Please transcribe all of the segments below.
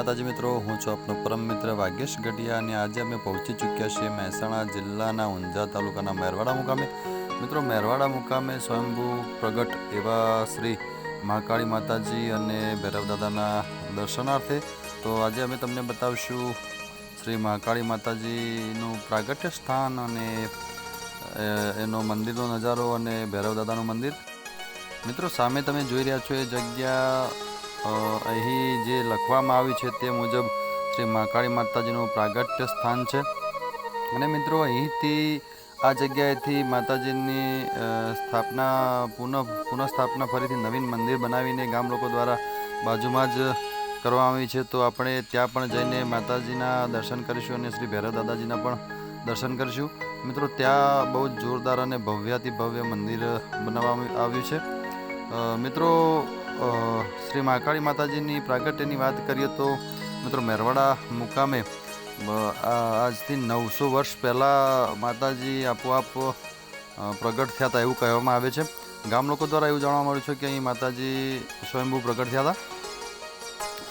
માતાજી મિત્રો, હું છું આપનો પરમ મિત્ર વાગેશ ગઢિયા અને આજે અમે પહોંચી ચૂક્યા છીએ મહેસાણા જિલ્લાના ઊંઝા તાલુકાના મેરવાડા મુકામે. મિત્રો, મેરવાડા મુકામે સ્વયંભૂ પ્રગટ એવા શ્રી મહાકાળી માતાજી અને ભૈરવ દાદાના દર્શનાર્થે તો આજે અમે તમને બતાવશું શ્રી મહાકાળી માતાજીનું પ્રાગટ્ય સ્થાન અને એનો મંદિરનો નજારો અને ભૈરવ દાદાનું મંદિર. મિત્રો, સામે તમે જોઈ રહ્યા છો એ જગ્યા અહીં જે લખવામાં આવી છે તે મુજબ શ્રી મહાકાળી માતાજીનું પ્રાગટ્ય સ્થાન છે. અને મિત્રો, અહીંથી આ જગ્યાએથી માતાજીની સ્થાપના પુનઃ, પુનઃસ્થાપના ફરીથી નવીન મંદિર બનાવીને ગામ લોકો દ્વારા બાજુમાં જ કરવામાં આવી છે. તો આપણે ત્યાં પણ જઈને માતાજીના દર્શન કરીશું અને શ્રી ભૈરવ દાદાજીના પણ દર્શન કરીશું. મિત્રો, ત્યાં બહુ જ જોરદાર અને ભવ્યાતિ ભવ્ય મંદિર બનાવવામાં આવ્યું છે. મિત્રો શ્રી મહાકાળી માતાજીની પ્રાગટ્યની વાત કરીએ તો મિત્રો મેરવાડા મુકામે આજથી નવસો વર્ષ પહેલાં માતાજી આપોઆપ પ્રગટ થયા હતા એવું કહેવામાં આવે છે. ગામ લોકો દ્વારા એવું જાણવા મળ્યું છે કે અહીં માતાજી સ્વયંભૂ પ્રગટ થયા હતા.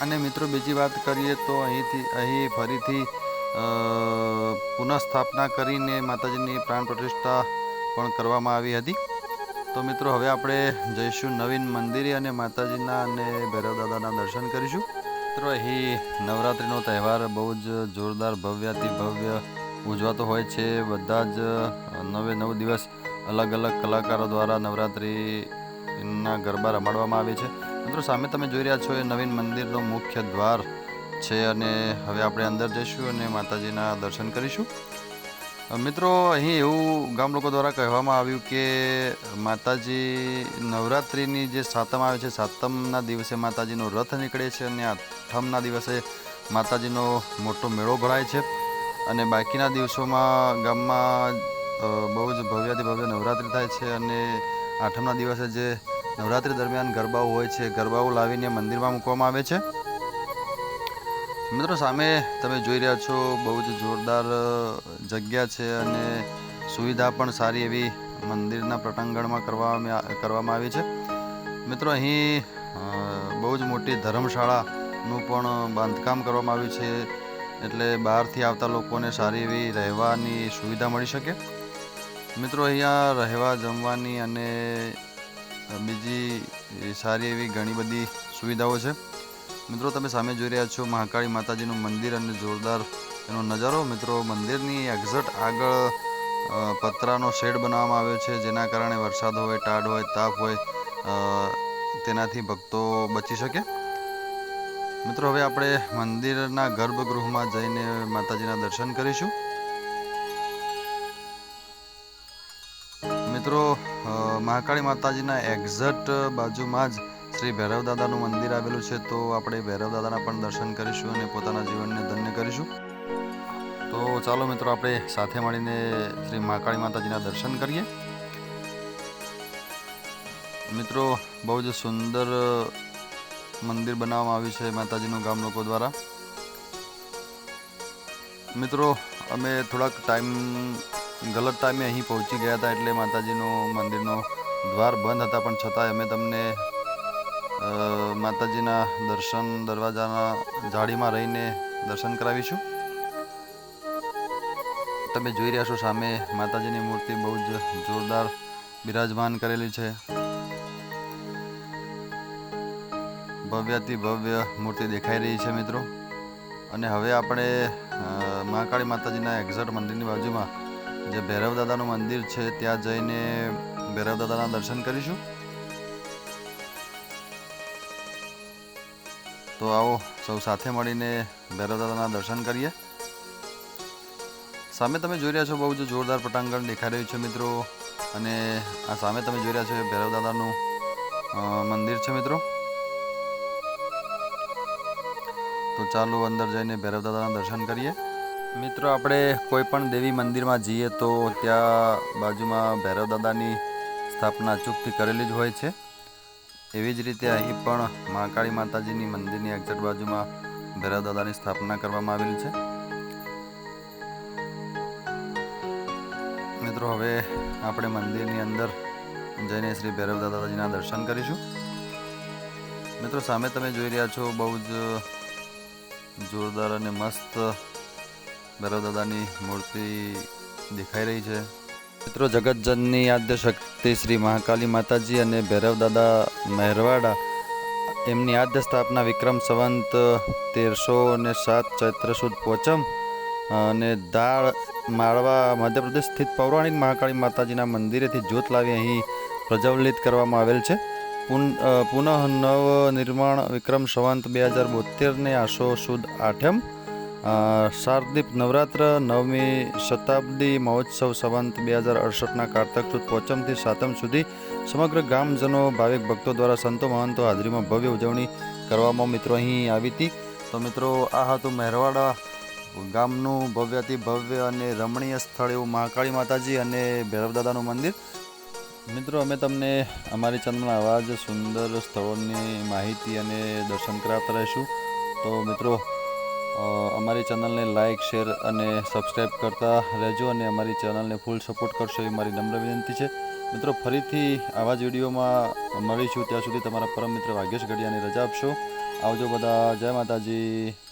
અને મિત્રો બીજી વાત કરીએ તો અહીંથી, અહીં ફરીથી પુનઃસ્થાપના કરીને માતાજીની પ્રાણ પ્રતિષ્ઠા પણ કરવામાં આવી હતી. તો મિત્રો, હવે આપણે જઈશું નવીન મંદિરે અને માતાજીના અને ભૈરવ દાદાના દર્શન કરીશું. મિત્રો, અહીં નવરાત્રિનો તહેવાર બહુ જ જોરદાર ભવ્યાતિ ભવ્ય ઉજવાતો હોય છે. બધા જ નવે નવ દિવસ અલગ અલગ કલાકારો દ્વારા નવરાત્રિના ગરબા રમાડવામાં આવે છે. મિત્રો, સામે તમે જોઈ રહ્યા છો એ નવીન મંદિરનો મુખ્ય દ્વાર છે અને હવે આપણે અંદર જઈશું અને માતાજીના દર્શન કરીશું. મિત્રો, અહીં એવું ગામ લોકો દ્વારા કહેવામાં આવ્યું કે માતાજી નવરાત્રિની જે સાતમ આવે છે, સાતમના દિવસે માતાજીનો રથ નીકળે છે અને આઠમના દિવસે માતાજીનો મોટો મેળો ભરાય છે. અને બાકીના દિવસોમાં ગામમાં બહુ જ ભવ્યાથી ભવ્ય નવરાત્રિ થાય છે અને આઠમના દિવસે જે નવરાત્રિ દરમિયાન ગરબાઓ હોય છે, ગરબાઓ લાવીને મંદિરમાં મૂકવામાં આવે છે. મિત્રો, સામે તમે જોઈ રહ્યા છો બહુ જ જોરદાર જગ્યા છે અને સુવિધા પણ સારી એવી મંદિરના પ્રટાંગણમાં કરવામાં કરવામાં આવી છે. મિત્રો, અહીં બહુ જ મોટી ધર્મશાળાનું પણ બાંધકામ કરવામાં આવ્યું છે, એટલે બહારથી આવતા લોકોને સારી એવી રહેવાની સુવિધા મળી શકે. મિત્રો, અહીંયા રહેવા, જમવાની અને બીજી સારી એવી ઘણી બધી સુવિધાઓ છે. મિત્રો, તમે સામે જોઈ રહ્યા છો મહાકાળી માતાજીનું મંદિર અને જોરદાર એનો નજારો. મિત્રો, મંદિરની એક્ઝેક્ટ આગળ પતરાનો શેડ બનાવવામાં આવ્યો છે, જેના કારણે વરસાદ હોય, ટાઢ હોય, તાપ હોય તેનાથી ભક્તો બચી શકે. મિત્રો, હવે આપણે મંદિરના ગર્ભગૃહમાં જઈને માતાજીના દર્શન કરીશું. મિત્રો મહાકાળી માતાજીના એક્ઝેક્ટ બાજુમાં જ શ્રી ભૈરવ દાદાનું મંદિર આવેલું છે, તો આપણે ભૈરવ દાદાના પણ દર્શન કરીશું અને પોતાના જીવનને ધન્ય કરીશું. તો ચાલો મિત્રો, આપણે સાથે મળીને શ્રી મહાકાળી માતાજીના દર્શન કરીએ. મિત્રો, બહુ જ સુંદર મંદિર બનાવવામાં આવ્યું છે માતાજીનું ગામ લોકો દ્વારા. મિત્રો, અમે થોડાક ટાઈમ, ગલત ટાઈમે અહીં પહોંચી ગયા હતા એટલે માતાજીનું મંદિરનો દ્વાર બંધ હતા, પણ છતાંય અમે તમને માતાજીના દર્શન દરવાજાના જાળીમાં રહીને દર્શન કરાવીશું. તમે જોઈ રહ્યા છો સામે માતાજીની મૂર્તિ બહુ જ જોરદાર બિરાજમાન કરેલી છે. ભવ્યથી ભવ્ય મૂર્તિ દેખાઈ રહી છે મિત્રો. અને હવે આપણે મહાકાળી માતાજીના એક્ઝેક્ટ મંદિરની બાજુમાં જે ભૈરવ દાદાનું મંદિર છે, ત્યાં જઈને ભૈરવ દાદાના દર્શન કરીશું. તો આવો સૌ સાથે મળીને ભૈરવ દાદાના દર્શન કરીએ. સામે તમે જોઈ રહ્યા છો બહુ જ જોરદાર પટાંગણ દેખાઈ રહ્યું છે મિત્રો. અને આ સામે તમે જોઈ રહ્યા છો એ ભૈરવદાદાનું મંદિર છે મિત્રો. તો ચાલો અંદર જઈને ભૈરવ દાદાના દર્શન કરીએ. મિત્રો, આપણે કોઈ પણ દેવી મંદિરમાં જઈએ તો ત્યાં બાજુમાં ભૈરવ દાદાની સ્થાપના અચૂકથી કરેલી જ હોય છે. એવી જ રીતે અહીં પણ મહાકાળી માતાજીની મંદિરની એક્ઝેક્ટ બાજુમાં ભૈરવ દાદાની સ્થાપના કરવામાં આવેલી છે. મિત્રો, હવે આપણે મંદિરની અંદર જઈને શ્રી ભૈરવ દાદાજીના દર્શન કરીશું. મિત્રો, સામે તમે જોઈ રહ્યા છો બહુ જ જોરદાર અને મસ્ત ભૈરવદાદાની મૂર્તિ દેખાઈ રહી છે. મિત્રો, જગતજનની આદ્ય શક્તિ શ્રી મહાકાલી માતાજી અને ભૈરવદાદા મહેરવાડા, એમની આદ્ય સ્થાપના વિક્રમ સંવંત તેરસો ને સાત ચૈત્ર સુદ પોચમ, અને દાળ માળવા મધ્યપ્રદેશ સ્થિત પૌરાણિક મહાકાળી માતાજીના મંદિરેથી જ્યોત લાવી અહીં પ્રજ્વલિત કરવામાં આવેલ છે. પુન નવ નિર્માણ વિક્રમ સંવંત બે હજાર બોતેરને આસો સુદ આઠમ શારદીપ નવરાત્ર નવમી શતાબ્દી મહોત્સવ સંવંત બે હજાર અડસઠના કારતક સુદ પોચમથી સાતમ સુધી સમગ્ર ગામજનો, ભાવિક ભક્તો દ્વારા સંતો મહંતો હાજરીમાં ભવ્ય ઉજવણી કરવામાં મિત્રો અહીં આવી હતી. તો મિત્રો, આ હતું મહેરવાડા ગામનું ભવ્યથી ભવ્ય અને રમણીય સ્થળ એવું મહાકાળી માતાજી અને ભૈરવદાદાનું મંદિર. મિત્રો, અમે તમને અમારી ચેનલમાં આવા જ સુંદર સ્થળોની માહિતી અને દર્શન કરાવતા રહીશું. તો મિત્રો અમારી ચેનલને લાઇક, શેર અને સબસ્ક્રાઈબ કરતા રહેજો અને અમારી ચેનલને ફૂલ સપોર્ટ કરશો એ મારી નમ્ર વિનંતી છે. મિત્રો, ફરીથી આવા જ વિડીયોમાં મળીશું ત્યાં સુધી તમારા પરમ મિત્ર વાગેશ ઘડિયાની રજા આપશો. આવજો બધા. જય માતાજી.